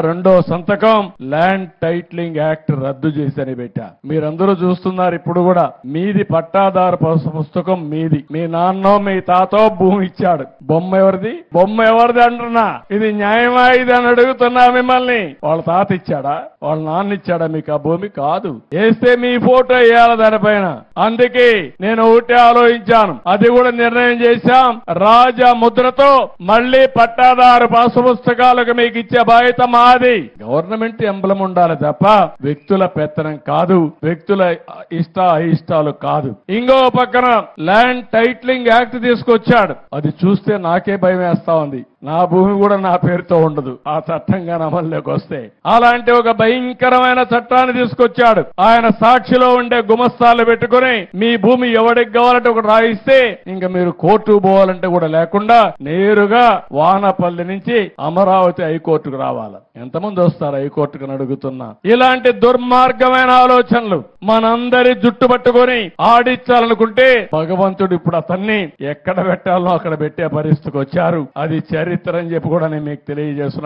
రెండో సంతకం land titling act రద్దు చేసని పెట్టా. మీరందరూ చూస్తున్నారు ఇప్పుడు కూడా. మీది పట్టాదారు పుస్తకం మీది. మీ నాన్నో మీ తాతో భూమి ఇచ్చాడు. బొమ్మ ఎవరిది? బొమ్మ ఎవరిది అంటున్నా? ఇది న్యాయమా ఇది అని అడుగుతున్నా మిమ్మల్ని. వాళ్ళ తాత ఇచ్చాడా? వాళ్ళ నాన్న ఇచ్చాడా మీకు ఆ భూమి? కాదు. వేస్తే మీ ఫోటో వేయాలి దానిపైన. అందుకే నేను ఒకటే ఆలోచించాను. అది కూడా నిర్ణయం చేశాం. రాజా ముద్రతో మళ్ళీ పట్టాదారు పాసు పుస్తకాలకు మీకు ఇచ్చే బాధ్యత మాది గవర్నమెంట్ ఎంబలం ఉండాలి తప్ప వ్యక్తుల పెత్తనం కాదు వ్యక్తుల ఇష్ట అయిష్టాలు కాదు. ఇంకో పక్కన ల్యాండ్ టైట్లింగ్ యాక్ట్ తీసుకొచ్చాడు. అది చూస్తే నాకే భయం వేస్తా ఉంది. నా భూమి కూడా నా పేరుతో ఉండదు. ఆ చట్టంగా అమల్లోకి వస్తే. అలాంటి ఒక భయంకరమైన చట్టాన్ని తీసుకొచ్చాడు. ఆయన సాక్షిలో ఉండే గుమస్తాలు పెట్టుకుని మీ భూమి ఎవడికి కావాలంటే ఒకటి రాయిస్తే ఇంకా మీరు కోర్టు పోవాలంటే కూడా లేకుండా నేరుగా వానపల్లి నుంచి అమరావతి హైకోర్టుకు రావాలి. ఎంతమంది వస్తారు హైకోర్టుకు అని అడుగుతున్నా. ఇలాంటి దుర్మార్గమైన ఆలోచనలు. మనందరి జుట్టు పట్టుకొని ఆడించాలనుకుంటే భగవంతుడు ఇప్పుడు అతన్ని ఎక్కడ పెట్టాలో అక్కడ పెట్టే పరిస్థితికి వచ్చారు. అది చరిత్ర అని చెప్పి కూడా నేను మీకు తెలియజేస్తున్నా